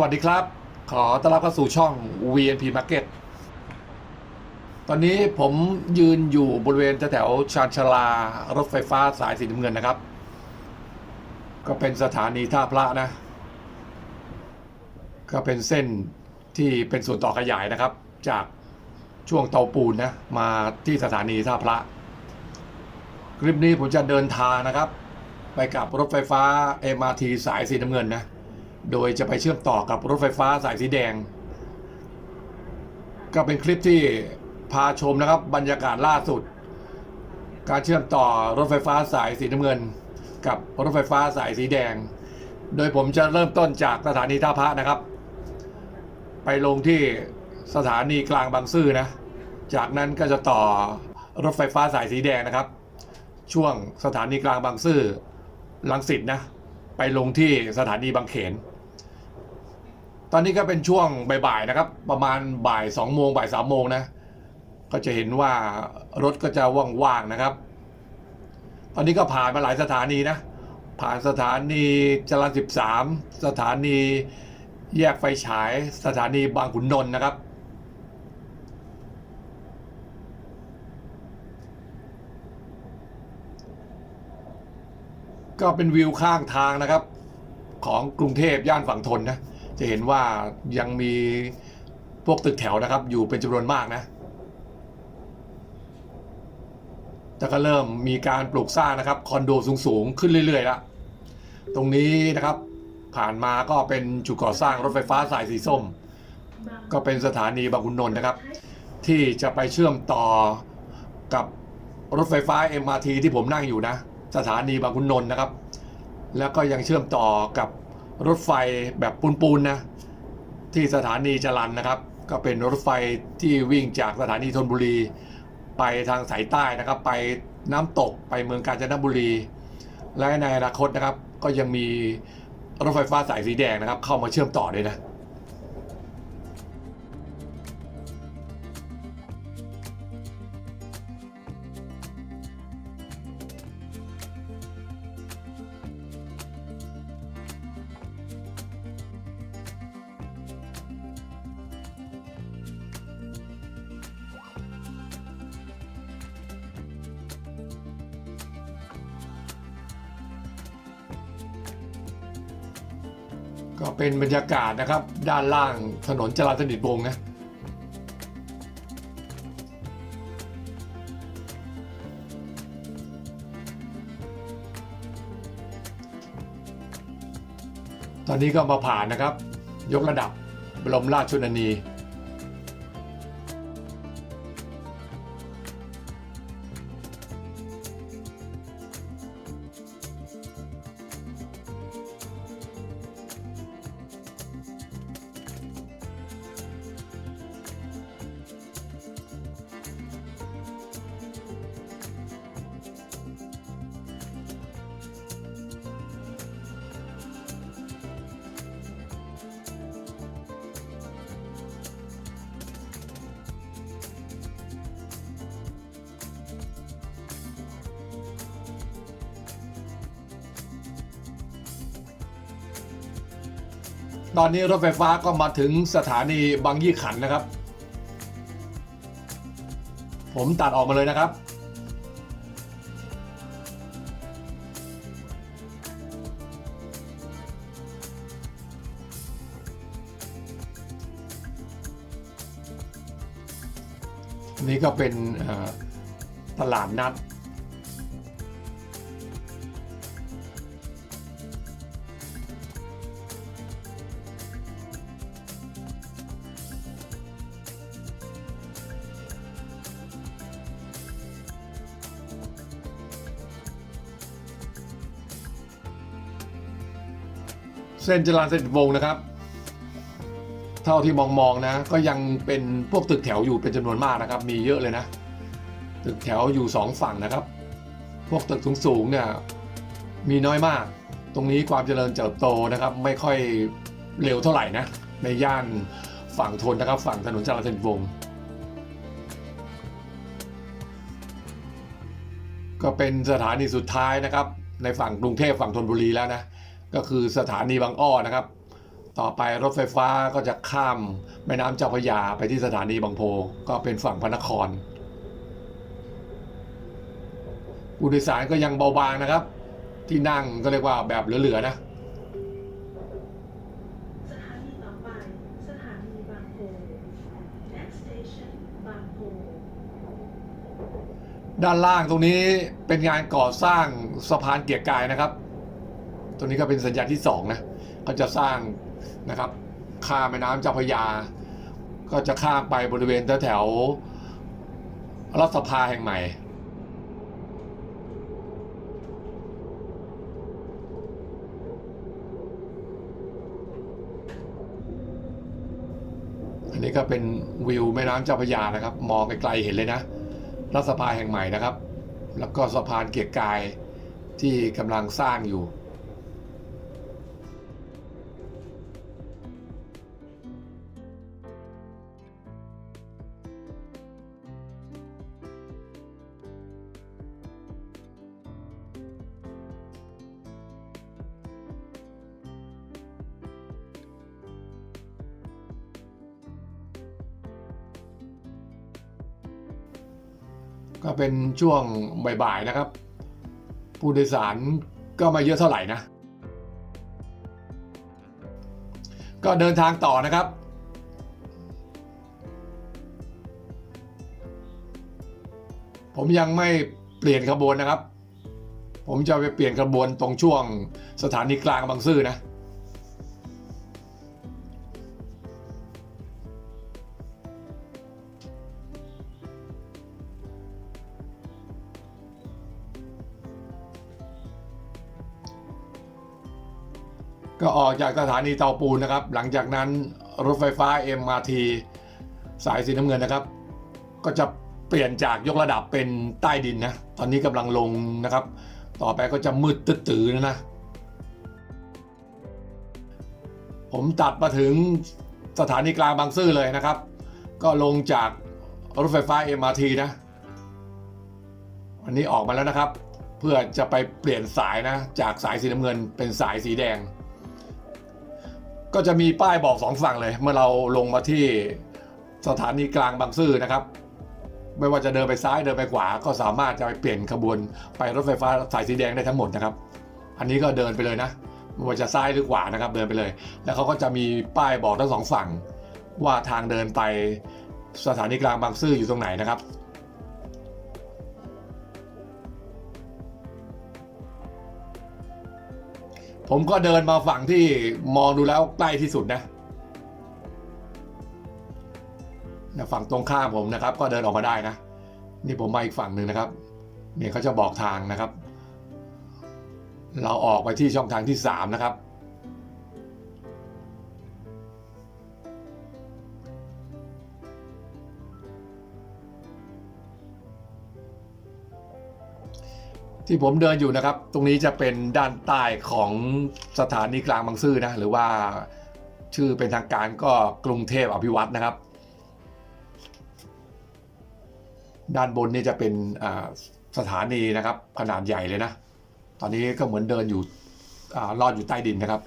สวัสดีครับ ขอต้อนรับเข้าสู่ช่อง VNP Market ตอนนี้ผมยืนอยู่บริเวณแถวชานชาลารถไฟฟ้าสายสีน้ำเงินนะครับ ก็เป็นสถานีท่าพระนะ ก็เป็นเส้นที่เป็นส่วนต่อขยายนะครับ จากช่วงเตาปูนนะ มาที่สถานีท่าพระ คลิปนี้ผมจะเดินทางนะครับ ไปกับรถไฟฟ้า MRT สายสีน้ำเงินนะ โดยจะไปเชื่อมต่อกับรถไฟฟ้าสายสีแดง ก็เป็นคลิปที่พาชมนะครับบรรยากาศล่าสุด การเชื่อมต่อรถไฟฟ้าสายสีน้ำเงิน กับรถไฟฟ้าสายสีแดง โดยผมจะเริ่มต้นจากสถานีท่าพระนะครับ ไปลงที่สถานีกลางบางซื่อนะ จากนั้นก็จะต่อรถไฟฟ้าสายสีแดงนะครับ ช่วงสถานีกลางบางซื่อลังสิตนะ ไปลงที่สถานีบางเขน ตอนนี้ก็เป็นช่วงบ่ายๆนะครับ ประมาณบ่ายสองโมงบ่ายสามโมงนะ ก็จะเห็นว่ารถก็จะว่างๆนะครับ ตอนนี้ก็ผ่านมาหลายสถานีนะ ผ่านสถานีจรัญสิบสามสถานีแยกไฟฉาย สถานีบางขุนนนท์นะครับ ก็เป็นวิวข้างทางนะครับ ของกรุงเทพย่านฝั่งทนนะ จะเห็นว่ายังมีพวกตึกแถวนะครับ อยู่เป็นจำนวนมากนะแต่ก็เริ่มมีการปลูกสร้างนะครับคอนโดสูงๆ ขึ้นเรื่อยๆแล้วตรงนี้นะครับผ่านมาก็เป็นจุดก่อสร้างรถไฟฟ้าสายสีส้ม ก็เป็นสถานีบางขุนนนท์นะครับ ที่จะไปเชื่อมต่อกับรถไฟฟ้า MRT ที่ผมนั่งอยู่นะ สถานีบางขุนนนท์นะครับ แล้วก็ยังเชื่อมต่อกับรถไฟแบบปูนๆนะที่สถานีจรันนะครับ ก็เป็นรถไฟที่วิ่งจากสถานีธนบุรี ไปทางสายใต้นะครับ ไปน้ำตกไปเมืองกาญจนบุรี และในอนาคตนะครับ ก็ยังมีรถไฟฟ้าสายสีแดงนะครับ เข้ามาเชื่อมต่อด้วยนะ ก็เป็นบรรยากาศนะครับ ด้านล่างถนนจรัญสนิทวงนะตอนนี้ก็มาผ่านนะครับ ยกระดับบรมราชชนนี ตอนนี้รถไฟฟ้าก็มาถึงสถานีบางยี่ขันนะครับ ผมตัดออกมาเลยนะครับ นี่ก็เป็นตลาดนัด เส้นจรัญสนิทวงศ์นะครับ เท่าที่มองมองๆนะ ก็ยังเป็นพวกตึกแถวอยู่เป็นจำนวนมากนะครับ มีเยอะเลยนะ ตึกแถวอยู่สองฝั่งนะครับ พวกตึกสูงๆเนี่ยมีน้อยมาก ตรงนี้ความเจริญเติบโตนะครับ ไม่ค่อยเร็วเท่าไหร่นะ ในย่านฝั่งทนนะครับ ฝั่งถนนจรัญสนิทวงศ์ก็เป็นสถานีสุดท้ายนะครับ ในฝั่งกรุงเทพฝั่งธนบุรีแล้วนะ ก็คือสถานีบางอ้อนะครับ ต่อไปรถไฟฟ้าก็จะข้ามแม่น้ำเจ้าพระยาไปที่สถานีบางโพก็เป็นฝั่งพระนครผู้โดยสารก็ยังเบาบางนะครับ ที่นั่งก็เรียกว่าแบบเหลือๆนะสถานีต่อไปสถานีบางโพ Next station บางโพด้านล่างตรงนี้เป็นงานก่อสร้างสะพานเกียรติกายนะครับ ตรงนี้ก็เป็นสัญญาณที่สองนะก็จะสร้างนะครับข้ามแม่น้ำเจ้าพระยา ก็จะข้ามไปบริเวณแถวรัฐสภาแห่งใหม่อันนี้ก็เป็นวิวแม่น้ำเจ้าพระยานะครับ มองไกลๆเห็นเลยนะรัฐสภาแห่งใหม่นะครับ แล้วก็สะพานเกียรกายที่กำลังสร้างอยู่ ก็เป็นช่วงบ่ายๆนะครับ ผู้โดยสารก็มาเยอะเท่าไหร่นะ ก็เดินทางต่อนะครับผมยังไม่เปลี่ยนขบวนนะครับ ผมจะไปเปลี่ยนขบวนตรงช่วงสถานีกลางบางซื่อนะ ก็ออกจากสถานีเตาปูนนะครับ หลังจากนั้นรถไฟฟ้า MRT สายสีน้ำเงินนะครับ ก็จะเปลี่ยนจากยกระดับเป็นใต้ดินนะ ตอนนี้กำลังลงนะครับ ต่อไปก็จะมืดตื้อๆนะนะ ผมตัดมาถึงสถานีกลางบางซื่อเลยนะครับ ก็ลงจากรถไฟฟ้า MRT นะอันนี้ออกมาแล้วนะครับ เพื่อจะไปเปลี่ยนสายนะ จากสายสีน้ำเงินเป็นสายสีแดง ก็จะมีป้ายบอกสองฝั่งเลย เมื่อเราลงมาที่สถานีกลางบางซื่อนะครับ ไม่ว่าจะเดินไปซ้ายเดินไปขวา ก็สามารถจะไปเปลี่ยนขบวนไปรถไฟฟ้าสายสีแดงได้ทั้งหมดนะครับ อันนี้ก็เดินไปเลยนะไม่ว่าจะซ้ายหรือขวานะครับ เดินไปเลย แล้วเขาก็จะมีป้ายบอกทั้งสองฝั่ง ว่าทางเดินไปสถานีกลางบางซื่ออยู่ตรงไหนนะครับ ผมก็เดินมาฝั่งที่มองดูแล้วใกล้ที่สุดนะฝั่งตรงข้ามผมนะครับ ก็เดินออกมาได้นะ นี่ผมมาอีกฝั่งหนึ่งนะครับเนี่ยเขาจะบอกทางนะครับ เราออกไปที่ช่องทางที่สามนะครับ ที่ผมเดินอยู่นะครับ ตรงนี้จะเป็นด้านใต้ของสถานีกลางบางซื่อนะ หรือว่าชื่อเป็นทางการก็กรุงเทพอภิวัตนะครับ ด้านบนนี่จะเป็นสถานีนะครับ ขนาดใหญ่เลยนะ ตอนนี้ก็เหมือนเดินอยู่อลอดอยู่ใต้ดินนะครับ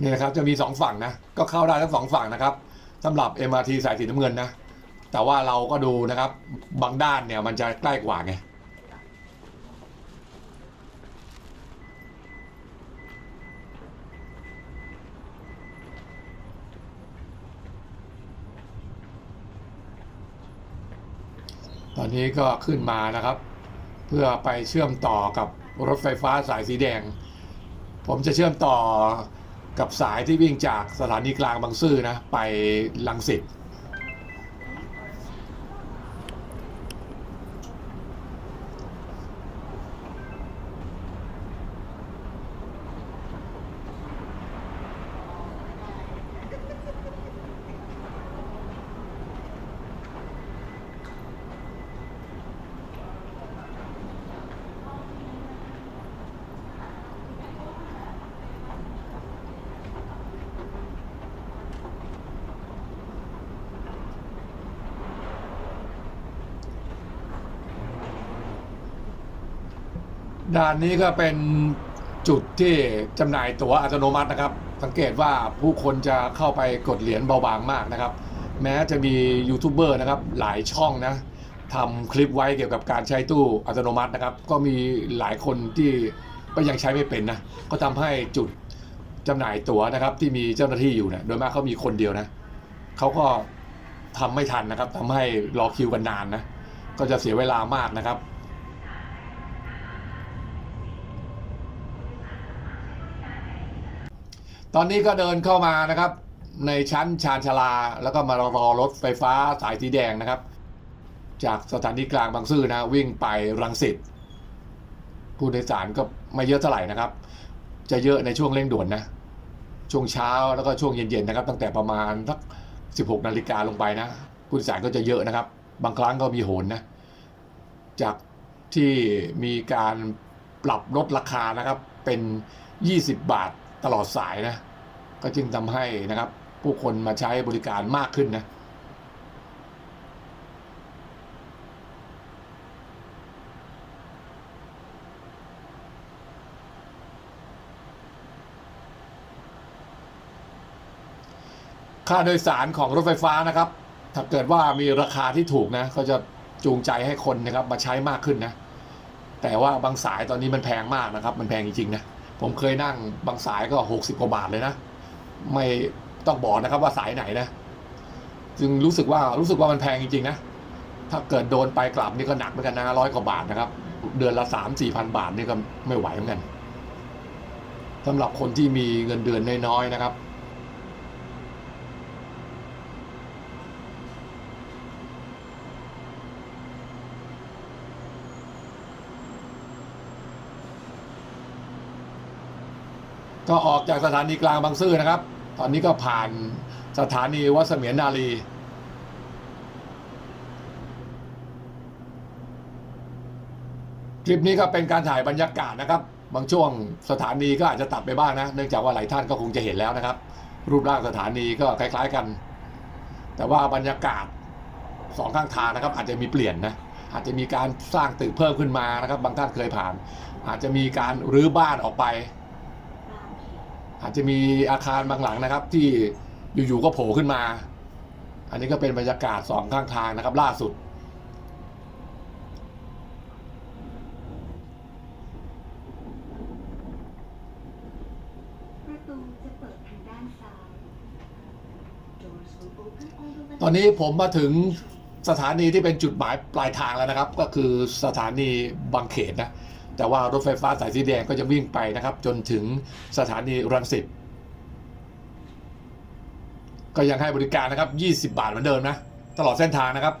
นี่นะครับจะมีสองฝั่งนะก็เข้าได้ทั้งสองฝั่งนะครับสำหรับ MRT สายสีน้ำเงินนะ แต่ว่าเราก็ดูนะครับบางด้านเนี่ยมันจะใกล้กว่าไงตอนนี้ก็ขึ้นมานะครับ เพื่อไปเชื่อมต่อกับรถไฟฟ้าสายสีแดง ผมจะเชื่อมต่อ กับสายที่วิ่งจากสถานีกลางบางซื่อนะไปลังสิต ด้านนี้ก็เป็นจุดที่จำหน่ายตั๋วอัตโนมัตินะครับ สังเกตว่าผู้คนจะเข้าไปกดเหรียญเบาบางมากนะครับ แม้จะมียูทูบเบอร์นะครับหลายช่องนะทำคลิปไว้เกี่ยวกับการใช้ตู้อัตโนมัตินะครับ ก็มีหลายคนที่ก็ยังใช้ไม่เป็นนะ ก็ทำให้จุดจำหน่ายตั๋วนะครับ ที่มีเจ้าหน้าที่อยู่เนี่ยโดยมากเขามีคนเดียวนะเขาก็ทำไม่ทันนะครับทำให้รอคิวกันนานนะก็จะเสียเวลามากนะครับ ตอนนี้ก็เดินเข้ามานะครับ ในชั้นชานชาลา แล้วก็มารอรถไฟฟ้าสายสีแดงนะครับ จากสถานีกลางบางซื่อนะ วิ่งไปรังสิตผู้โดยสารก็ไม่เยอะเท่าไหร่นะครับ จะเยอะในช่วงเร่งด่วนนะ ช่วงเช้าแล้วก็ช่วงเย็นๆนะครับ ตั้งแต่ประมาณสัก16นาฬิกาลงไปนะ ผู้โดยสารก็จะเยอะนะครับ บางครั้งก็มีโหนนะ จากที่มีการปรับลดราคานะครับเป็น 20 บาท ตลอดสายนะ ก็จึงทำให้นะครับ ผู้คนมาใช้บริการมากขึ้นนะค่าโดยสารของรถไฟฟ้านะครับ ถ้าเกิดว่ามีราคาที่ถูกนะ ก็จะจูงใจให้คนนะครับมาใช้มากขึ้นนะ แต่ว่าบางสายตอนนี้มันแพงมากนะครับ มันแพงจริงๆนะ ผมเคยนั่งบางสายก็หกสิบกว่าบาทเลยนะ ไม่ต้องบอกนะครับว่าสายไหนนะ จึงรู้สึกว่ารู้สึกว่ามันแพงจริงๆนะ ถ้าเกิดโดนไปกลับนี่ก็หนักเหมือนกันนะร้อยกว่าบาทนะครับ เดือนละสามสี่พันบาทนี่ก็ไม่ไหวเหมือนกันสำหรับคนที่มีเงินเดือนน้อยๆนะครับ ก็ออกจากสถานีกลางบางซื่อนะครับ ตอนนี้ก็ผ่านสถานีวัดเสมียนนารีคลิปนี้ก็เป็นการถ่ายบรรยากาศนะครับ บางช่วงสถานีก็อาจจะตัดไปบ้างนะ เนื่องจากว่าหลายท่านก็คงจะเห็นแล้วนะครับ รูปร่างสถานีก็คล้าย ๆกัน แต่ว่าบรรยากาศสองข้างทางนะครับ อาจจะมีเปลี่ยนนะ อาจจะมีการสร้างตึกเพิ่มขึ้นมานะครับ บางท่านเคยผ่าน อาจจะมีการรื้อบ้านออกไป อาจจะมีอาคารบางหลังนะครับ ที่อยู่ๆก็โผล่ขึ้นมา อันนี้ก็เป็นบรรยากาศสองข้างทางนะครับ ล่าสุดประตูจะเปิดทางด้านซ้าย Doors will open on the left ตอนนี้ผมมาถึงสถานีที่เป็นจุดหมายปลายทางแล้วนะครับ ก็คือสถานีบางเขนนะ แต่ว่ารถไฟฟ้าสายสีแดงก็จะวิ่งไปนะครับ จนถึงสถานีรังสิตก็ยังให้บริการนะครับ 20 บาทเหมือนเดิมนะ ตลอดเส้นทางนะครับ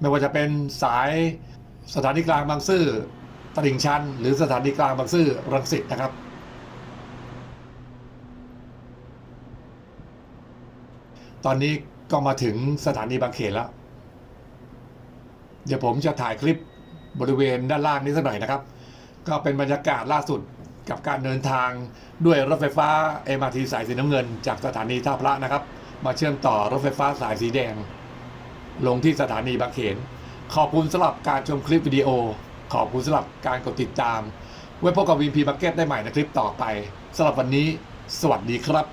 ไม่ว่าจะเป็นสายสถานีกลางบางซื่อตลิ่งชัน หรือสถานีกลางบางซื่อรังสิตนะครับ ตอนนี้ก็มาถึงสถานีบางเขนแล้ว เดี๋ยวผมจะถ่ายคลิปบริเวณด้านล่างนี้สักหน่อยนะครับ ก็เป็นบรรยากาศล่าสุดกับการเดินทางด้วยรถไฟฟ้า MRT สายสีน้ำเงิน จากสถานีท่าพระนะครับ มาเชื่อมต่อรถไฟฟ้าสายสีแดง ลงที่สถานีบางเขน ขอบคุณสำหรับการชมคลิปวิดีโอ ขอบคุณสำหรับการกดติดตาม ไว้พบกับวีพีบักเก็ตได้ใหม่ในคลิปต่อไปสำหรับวันนี้ สวัสดีครับ